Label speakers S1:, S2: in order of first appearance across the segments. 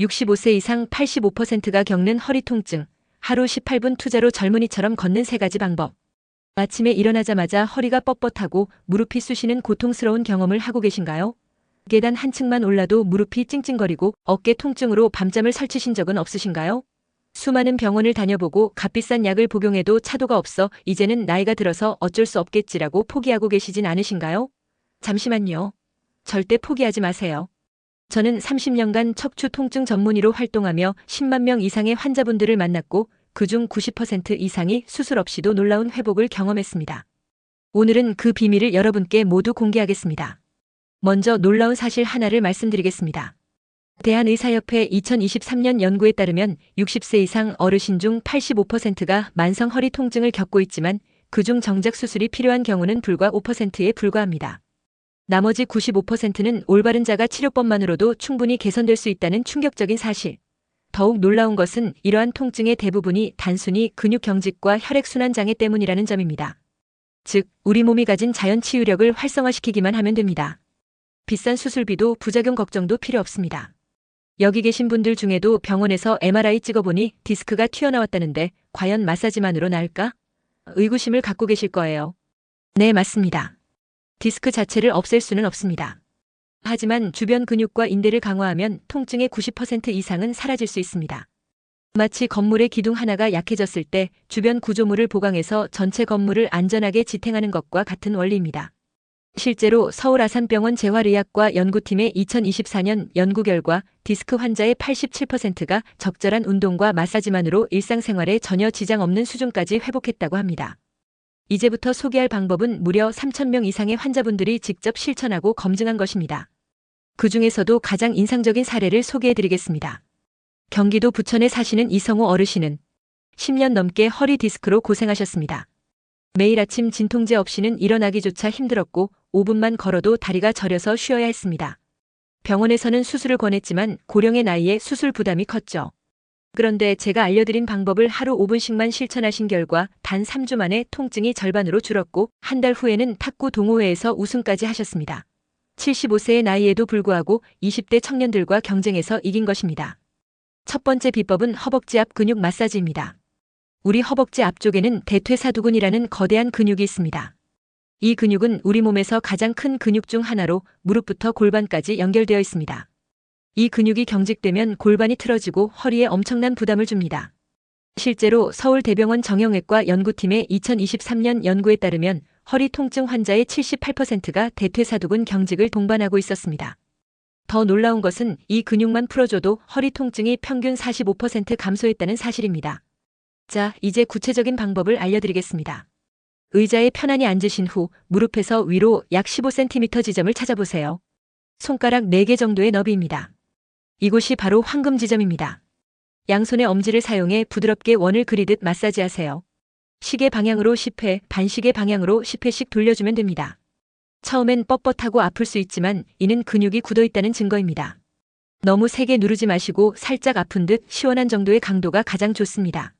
S1: 65세 이상 85%가 겪는 허리 통증, 하루 18분 투자로 젊은이처럼 걷는 세 가지 방법. 아침에 일어나자마자 허리가 뻣뻣하고 무릎이 쑤시는 고통스러운 경험을 하고 계신가요? 계단 한 층만 올라도 무릎이 찡찡거리고 어깨 통증으로 밤잠을 설치신 적은 없으신가요? 수많은 병원을 다녀보고 값비싼 약을 복용해도 차도가 없어 이제는 나이가 들어서 어쩔 수 없겠지라고 포기하고 계시진 않으신가요? 잠시만요. 절대 포기하지 마세요. 저는 30년간 척추 통증 전문의로 활동하며 10만 명 이상의 환자분들을 만났고 그중 90% 이상이 수술 없이도 놀라운 회복을 경험했습니다. 오늘은 그 비밀을 여러분께 모두 공개하겠습니다. 먼저 놀라운 사실 하나를 말씀드리겠습니다. 대한의사협회 2023년 연구에 따르면 60세 이상 어르신 중 85%가 만성 허리 통증을 겪고 있지만 그중 정작 수술이 필요한 경우는 불과 5%에 불과합니다. 나머지 95%는 올바른 자가 치료법만으로도 충분히 개선될 수 있다는 충격적인 사실. 더욱 놀라운 것은 이러한 통증의 대부분이 단순히 근육 경직과 혈액순환 장애 때문이라는 점입니다. 즉, 우리 몸이 가진 자연 치유력을 활성화시키기만 하면 됩니다. 비싼 수술비도 부작용 걱정도 필요 없습니다. 여기 계신 분들 중에도 병원에서 MRI 찍어보니 디스크가 튀어나왔다는데 과연 마사지만으로 나을까? 의구심을 갖고 계실 거예요. 네, 맞습니다. 디스크 자체를 없앨 수는 없습니다. 하지만 주변 근육과 인대를 강화하면 통증의 90% 이상은 사라질 수 있습니다. 마치 건물의 기둥 하나가 약해졌을 때 주변 구조물을 보강해서 전체 건물을 안전하게 지탱하는 것과 같은 원리입니다. 실제로 서울 아산병원 재활의학과 연구팀의 2024년 연구 결과 디스크 환자의 87%가 적절한 운동과 마사지만으로 일상생활에 전혀 지장 없는 수준까지 회복했다고 합니다. 이제부터 소개할 방법은 무려 3,000명 이상의 환자분들이 직접 실천하고 검증한 것입니다. 그 중에서도 가장 인상적인 사례를 소개해 드리겠습니다. 경기도 부천에 사시는 이성호 어르신은 10년 넘게 허리 디스크로 고생하셨습니다. 매일 아침 진통제 없이는 일어나기조차 힘들었고 5분만 걸어도 다리가 저려서 쉬어야 했습니다. 병원에서는 수술을 권했지만 고령의 나이에 수술 부담이 컸죠. 그런데 제가 알려드린 방법을 하루 5분씩만 실천하신 결과 단 3주 만에 통증이 절반으로 줄었고 한 달 후에는 탁구 동호회에서 우승까지 하셨습니다. 75세의 나이에도 불구하고 20대 청년들과 경쟁해서 이긴 것입니다. 첫 번째 비법은 허벅지 앞 근육 마사지입니다. 우리 허벅지 앞쪽에는 대퇴사두근이라는 거대한 근육이 있습니다. 이 근육은 우리 몸에서 가장 큰 근육 중 하나로 무릎부터 골반까지 연결되어 있습니다. 이 근육이 경직되면 골반이 틀어지고 허리에 엄청난 부담을 줍니다. 실제로 서울대병원 정형외과 연구팀의 2023년 연구에 따르면 허리 통증 환자의 78%가 대퇴사두근 경직을 동반하고 있었습니다. 더 놀라운 것은 이 근육만 풀어줘도 허리 통증이 평균 45% 감소했다는 사실입니다. 자, 이제 구체적인 방법을 알려드리겠습니다. 의자에 편안히 앉으신 후 무릎에서 위로 약 15cm 지점을 찾아보세요. 손가락 4개 정도의 너비입니다. 이곳이 바로 황금 지점입니다. 양손의 엄지를 사용해 부드럽게 원을 그리듯 마사지하세요. 시계 방향으로 10회, 반시계 방향으로 10회씩 돌려주면 됩니다. 처음엔 뻣뻣하고 아플 수 있지만 이는 근육이 굳어 있다는 증거입니다. 너무 세게 누르지 마시고 살짝 아픈 듯 시원한 정도의 강도가 가장 좋습니다.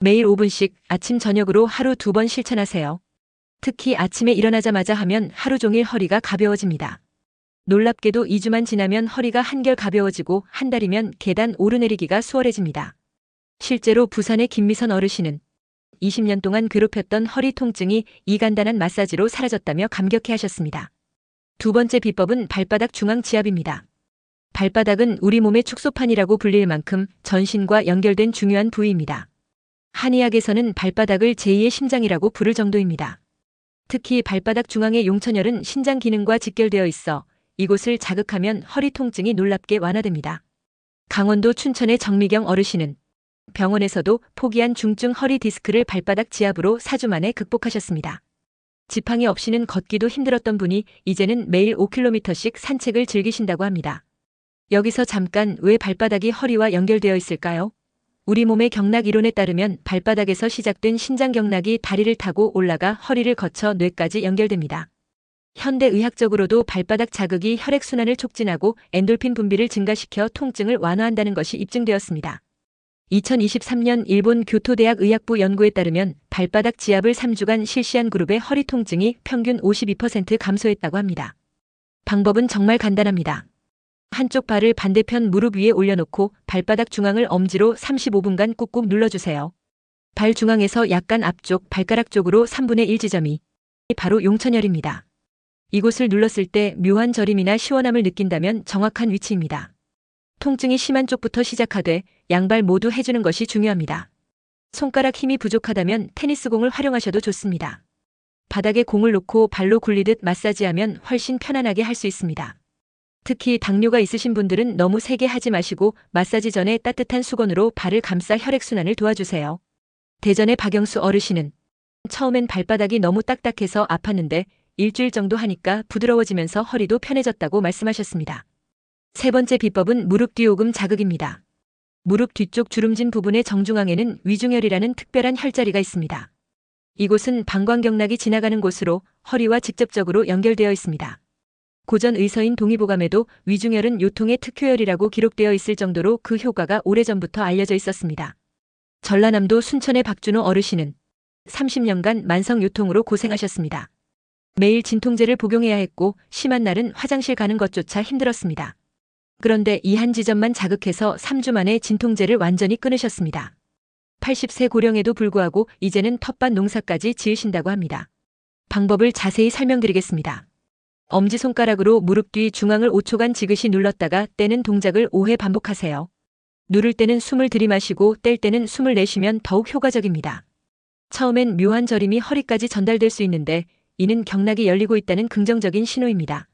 S1: 매일 5분씩 아침 저녁으로 하루 두 번 실천하세요. 특히 아침에 일어나자마자 하면 하루 종일 허리가 가벼워집니다. 놀랍게도 2주만 지나면 허리가 한결 가벼워지고 한 달이면 계단 오르내리기가 수월해집니다. 실제로 부산의 김미선 어르신은 20년 동안 괴롭혔던 허리 통증이 이 간단한 마사지로 사라졌다며 감격해 하셨습니다. 두 번째 비법은 발바닥 중앙 지압입니다. 발바닥은 우리 몸의 축소판이라고 불릴 만큼 전신과 연결된 중요한 부위입니다. 한의학에서는 발바닥을 제2의 심장이라고 부를 정도입니다. 특히 발바닥 중앙의 용천혈은 신장 기능과 직결되어 있어 이곳을 자극하면 허리 통증이 놀랍게 완화됩니다. 강원도 춘천의 정미경 어르신은 병원에서도 포기한 중증 허리 디스크를 발바닥 지압으로 4주 만에 극복하셨습니다. 지팡이 없이는 걷기도 힘들었던 분이 이제는 매일 5km씩 산책을 즐기신다고 합니다. 여기서 잠깐 왜 발바닥이 허리와 연결되어 있을까요? 우리 몸의 경락 이론에 따르면 발바닥에서 시작된 신장 경락이 다리를 타고 올라가 허리를 거쳐 뇌까지 연결됩니다. 현대 의학적으로도 발바닥 자극이 혈액순환을 촉진하고 엔돌핀 분비를 증가시켜 통증을 완화한다는 것이 입증되었습니다. 2023년 일본 교토대학 의학부 연구에 따르면 발바닥 지압을 3주간 실시한 그룹의 허리 통증이 평균 52% 감소했다고 합니다. 방법은 정말 간단합니다. 한쪽 발을 반대편 무릎 위에 올려놓고 발바닥 중앙을 엄지로 35분간 꾹꾹 눌러주세요. 발 중앙에서 약간 앞쪽 발가락 쪽으로 3분의 1 지점이 바로 용천혈입니다. 이곳을 눌렀을 때 묘한 저림이나 시원함을 느낀다면 정확한 위치입니다. 통증이 심한 쪽부터 시작하되 양발 모두 해주는 것이 중요합니다. 손가락 힘이 부족하다면 테니스공을 활용하셔도 좋습니다. 바닥에 공을 놓고 발로 굴리듯 마사지하면 훨씬 편안하게 할 수 있습니다. 특히 당뇨가 있으신 분들은 너무 세게 하지 마시고 마사지 전에 따뜻한 수건으로 발을 감싸 혈액순환을 도와주세요. 대전의 박영수 어르신은 처음엔 발바닥이 너무 딱딱해서 아팠는데 일주일 정도 하니까 부드러워지면서 허리도 편해졌다고 말씀하셨습니다. 세 번째 비법은 무릎 뒤오금 자극입니다. 무릎 뒤쪽 주름진 부분의 정중앙에는 위중혈이라는 특별한 혈자리가 있습니다. 이곳은 방광경락이 지나가는 곳으로 허리와 직접적으로 연결되어 있습니다. 고전 의서인 동의보감에도 위중혈은 요통의 특효혈이라고 기록되어 있을 정도로 그 효과가 오래전부터 알려져 있었습니다. 전라남도 순천의 박준호 어르신은 30년간 만성 요통으로 고생하셨습니다. 매일 진통제를 복용해야 했고 심한 날은 화장실 가는 것조차 힘들었습니다. 그런데 이 한 지점만 자극해서 3주 만에 진통제를 완전히 끊으셨습니다. 80세 고령에도 불구하고 이제는 텃밭 농사까지 지으신다고 합니다. 방법을 자세히 설명드리겠습니다. 엄지손가락으로 무릎 뒤 중앙을 5초간 지그시 눌렀다가 떼는 동작을 5회 반복하세요. 누를 때는 숨을 들이마시고 뗄 때는 숨을 내쉬면 더욱 효과적입니다. 처음엔 묘한 저림이 허리까지 전달될 수 있는데 이는 경락이 열리고 있다는 긍정적인 신호입니다.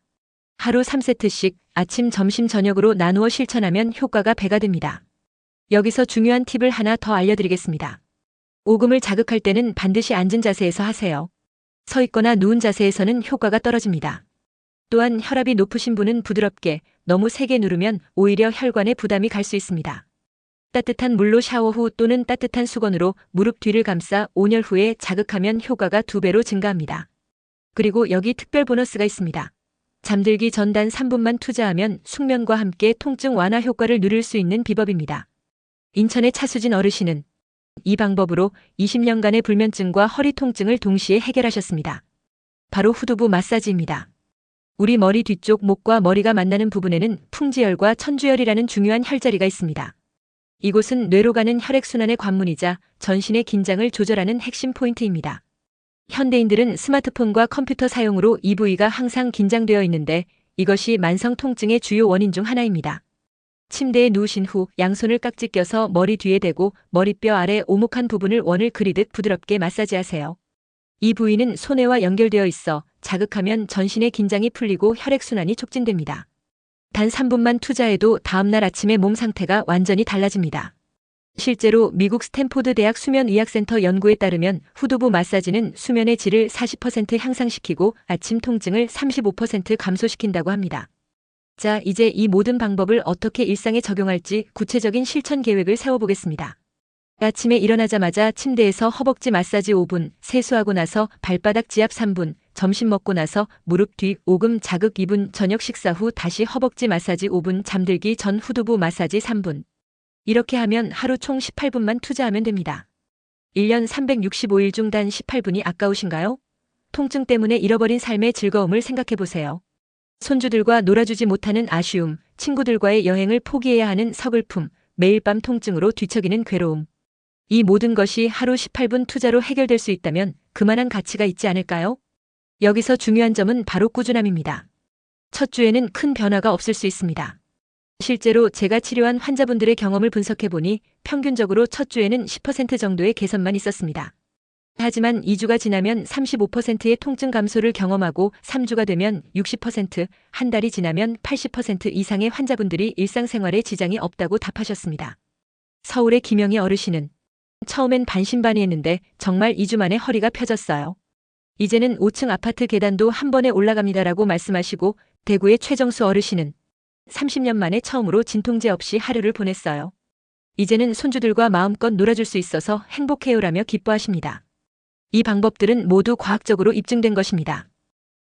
S1: 하루 3세트씩 아침, 점심, 저녁으로 나누어 실천하면 효과가 배가 됩니다. 여기서 중요한 팁을 하나 더 알려드리겠습니다. 오금을 자극할 때는 반드시 앉은 자세에서 하세요. 서 있거나 누운 자세에서는 효과가 떨어집니다. 또한 혈압이 높으신 분은 부드럽게 너무 세게 누르면 오히려 혈관에 부담이 갈 수 있습니다. 따뜻한 물로 샤워 후 또는 따뜻한 수건으로 무릎 뒤를 감싸 온열 후에 자극하면 효과가 두 배로 증가합니다. 그리고 여기 특별 보너스가 있습니다. 잠들기 전단 3분만 투자하면 숙면과 함께 통증 완화 효과를 누릴 수 있는 비법입니다. 인천의 차수진 어르신은 이 방법으로 20년간의 불면증과 허리 통증을 동시에 해결하셨습니다. 바로 후두부 마사지입니다. 우리 머리 뒤쪽 목과 머리가 만나는 부분에는 풍지혈과 천주혈이라는 중요한 혈자리가 있습니다. 이곳은 뇌로 가는 혈액순환의 관문이자 전신의 긴장을 조절하는 핵심 포인트입니다. 현대인들은 스마트폰과 컴퓨터 사용으로 이 부위가 항상 긴장되어 있는데 이것이 만성 통증의 주요 원인 중 하나입니다. 침대에 누우신 후 양손을 깍지 껴서 머리 뒤에 대고 머리뼈 아래 오목한 부분을 원을 그리듯 부드럽게 마사지하세요. 이 부위는 손해와 연결되어 있어 자극하면 전신의 긴장이 풀리고 혈액순환이 촉진됩니다. 단 3분만 투자해도 다음날 아침에 몸 상태가 완전히 달라집니다. 실제로 미국 스탠포드 대학 수면의학센터 연구에 따르면 후두부 마사지는 수면의 질을 40% 향상시키고 아침 통증을 35% 감소시킨다고 합니다. 자, 이제 이 모든 방법을 어떻게 일상에 적용할지 구체적인 실천 계획을 세워보겠습니다. 아침에 일어나자마자 침대에서 허벅지 마사지 5분, 세수하고 나서 발바닥 지압 3분, 점심 먹고 나서 무릎 뒤 오금 자극 2분, 저녁 식사 후 다시 허벅지 마사지 5분, 잠들기 전 후두부 마사지 3분. 이렇게 하면 하루 총 18분만 투자하면 됩니다. 1년 365일 중 단 18분이 아까우신가요? 통증 때문에 잃어버린 삶의 즐거움을 생각해 보세요. 손주들과 놀아주지 못하는 아쉬움, 친구들과의 여행을 포기해야 하는 서글픔, 매일 밤 통증으로 뒤척이는 괴로움. 이 모든 것이 하루 18분 투자로 해결될 수 있다면 그만한 가치가 있지 않을까요? 여기서 중요한 점은 바로 꾸준함입니다. 첫 주에는 큰 변화가 없을 수 있습니다. 실제로 제가 치료한 환자분들의 경험을 분석해 보니 평균적으로 첫 주에는 10% 정도의 개선만 있었습니다. 하지만 2주가 지나면 35%의 통증 감소를 경험하고 3주가 되면 60%, 한 달이 지나면 80% 이상의 환자분들이 일상생활에 지장이 없다고 답하셨습니다. 서울의 김영희 어르신은 처음엔 반신반의했는데 정말 2주 만에 허리가 펴졌어요. 이제는 5층 아파트 계단도 한 번에 올라갑니다라고 말씀하시고 대구의 최정수 어르신은 30년 만에 처음으로 진통제 없이 하루를 보냈어요. 이제는 손주들과 마음껏 놀아줄 수 있어서 행복해요라며 기뻐하십니다. 이 방법들은 모두 과학적으로 입증된 것입니다.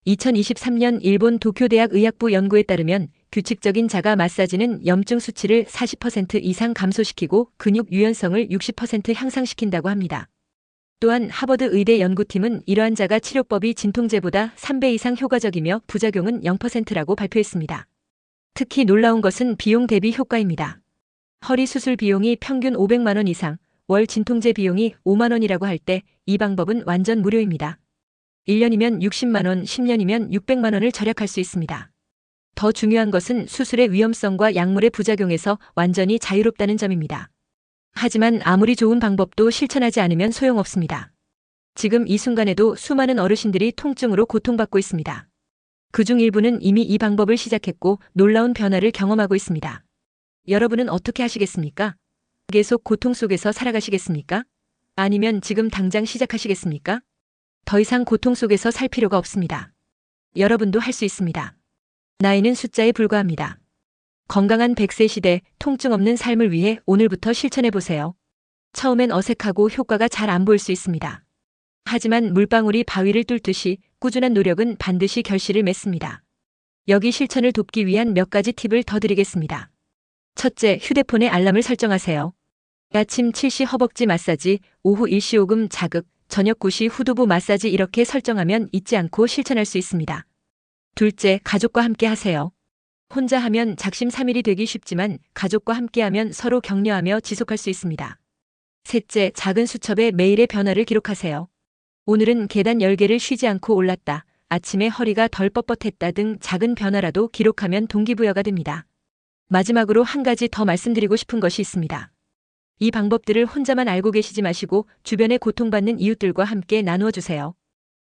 S1: 2023년 일본 도쿄대학 의학부 연구에 따르면 규칙적인 자가 마사지는 염증 수치를 40% 이상 감소시키고 근육 유연성을 60% 향상시킨다고 합니다. 또한 하버드 의대 연구팀은 이러한 자가 치료법이 진통제보다 3배 이상 효과적이며 부작용은 0%라고 발표했습니다. 특히 놀라운 것은 비용 대비 효과입니다. 허리 수술 비용이 평균 500만 원 이상, 월 진통제 비용이 5만 원이라고 할 때 이 방법은 완전 무료입니다. 1년이면 60만 원, 10년이면 600만 원을 절약할 수 있습니다. 더 중요한 것은 수술의 위험성과 약물의 부작용에서 완전히 자유롭다는 점입니다. 하지만 아무리 좋은 방법도 실천하지 않으면 소용없습니다. 지금 이 순간에도 수많은 어르신들이 통증으로 고통받고 있습니다. 그중 일부는 이미 이 방법을 시작했고 놀라운 변화를 경험하고 있습니다. 여러분은 어떻게 하시겠습니까? 계속 고통 속에서 살아가시겠습니까? 아니면 지금 당장 시작하시겠습니까? 더 이상 고통 속에서 살 필요가 없습니다. 여러분도 할 수 있습니다. 나이는 숫자에 불과합니다. 건강한 100세 시대 통증 없는 삶을 위해 오늘부터 실천해 보세요. 처음엔 어색하고 효과가 잘 안 보일 수 있습니다. 하지만 물방울이 바위를 뚫듯이 꾸준한 노력은 반드시 결실을 맺습니다. 여기 실천을 돕기 위한 몇 가지 팁을 더 드리겠습니다. 첫째, 휴대폰에 알람을 설정하세요. 아침 7시 허벅지 마사지, 오후 1시 오금 자극, 저녁 9시 후두부 마사지 이렇게 설정하면 잊지 않고 실천할 수 있습니다. 둘째, 가족과 함께 하세요. 혼자 하면 작심삼일이 되기 쉽지만 가족과 함께하면 서로 격려하며 지속할 수 있습니다. 셋째, 작은 수첩에 매일의 변화를 기록하세요. 오늘은 계단 10개를 쉬지 않고 올랐다. 아침에 허리가 덜 뻣뻣했다 등 작은 변화라도 기록하면 동기부여가 됩니다. 마지막으로 한 가지 더 말씀드리고 싶은 것이 있습니다. 이 방법들을 혼자만 알고 계시지 마시고 주변에 고통받는 이웃들과 함께 나누어 주세요.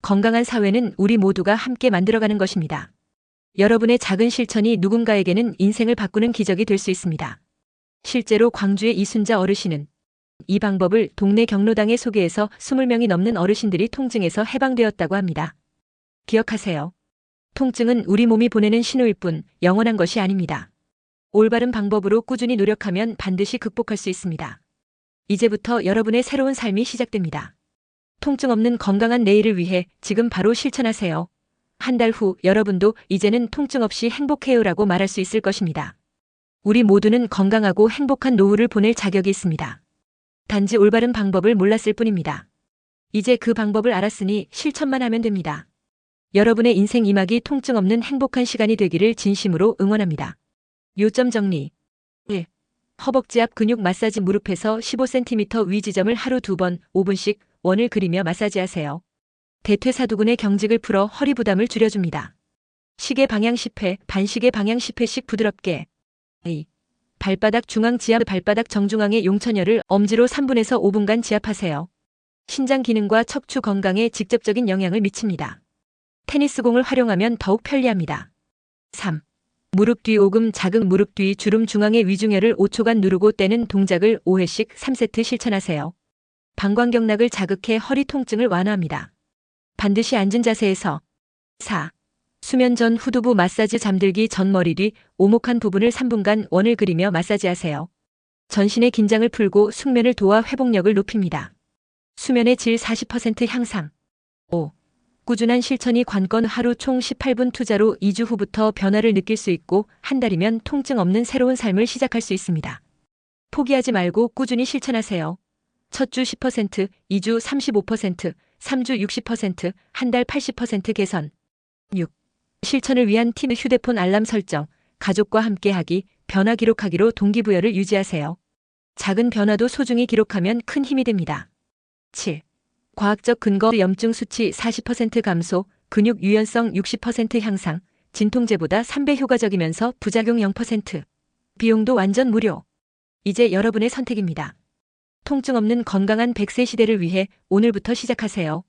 S1: 건강한 사회는 우리 모두가 함께 만들어가는 것입니다. 여러분의 작은 실천이 누군가에게는 인생을 바꾸는 기적이 될 수 있습니다. 실제로 광주의 이순자 어르신은 이 방법을 동네 경로당에 소개해서 20명이 넘는 어르신들이 통증에서 해방되었다고 합니다. 기억하세요. 통증은 우리 몸이 보내는 신호일 뿐 영원한 것이 아닙니다. 올바른 방법으로 꾸준히 노력하면 반드시 극복할 수 있습니다. 이제부터 여러분의 새로운 삶이 시작됩니다. 통증 없는 건강한 내일을 위해 지금 바로 실천하세요. 한 달 후 여러분도 이제는 통증 없이 행복해요라고 말할 수 있을 것입니다. 우리 모두는 건강하고 행복한 노후를 보낼 자격이 있습니다. 단지 올바른 방법을 몰랐을 뿐입니다. 이제 그 방법을 알았으니 실천만 하면 됩니다. 여러분의 인생 이막이 통증 없는 행복한 시간이 되기를 진심으로 응원합니다. 요점 정리 1. 허벅지 앞 근육 마사지 무릎에서 15cm 위 지점을 하루 두 번 5분씩 원을 그리며 마사지하세요. 대퇴사두근의 경직을 풀어 허리 부담을 줄여줍니다. 시계 방향 10회, 반시계 방향 10회씩 부드럽게 2. 발바닥 중앙 지압 발바닥 정중앙의 용천혈을 엄지로 3분에서 5분간 지압하세요. 신장 기능과 척추 건강에 직접적인 영향을 미칩니다. 테니스공을 활용하면 더욱 편리합니다. 3. 무릎 뒤 오금 자극 무릎 뒤 주름 중앙의 위중혈을 5초간 누르고 떼는 동작을 5회씩 3세트 실천하세요. 방광경락을 자극해 허리 통증을 완화합니다. 반드시 앉은 자세에서 4. 수면 전 후두부 마사지 잠들기 전 머리 뒤 오목한 부분을 3분간 원을 그리며 마사지하세요. 전신의 긴장을 풀고 숙면을 도와 회복력을 높입니다. 수면의 질 40% 향상. 5. 꾸준한 실천이 관건 하루 총 18분 투자로 2주 후부터 변화를 느낄 수 있고 한 달이면 통증 없는 새로운 삶을 시작할 수 있습니다. 포기하지 말고 꾸준히 실천하세요. 첫 주 10%, 2주 35%, 3주 60%, 한 달 80% 개선. 6. 실천을 위한 팀 휴대폰 알람 설정, 가족과 함께하기, 변화 기록하기로 동기부여를 유지하세요. 작은 변화도 소중히 기록하면 큰 힘이 됩니다. 7. 과학적 근거 염증 수치 40% 감소, 근육 유연성 60% 향상, 진통제보다 3배 효과적이면서 부작용 0%. 비용도 완전 무료. 이제 여러분의 선택입니다. 통증 없는 건강한 100세 시대를 위해 오늘부터 시작하세요.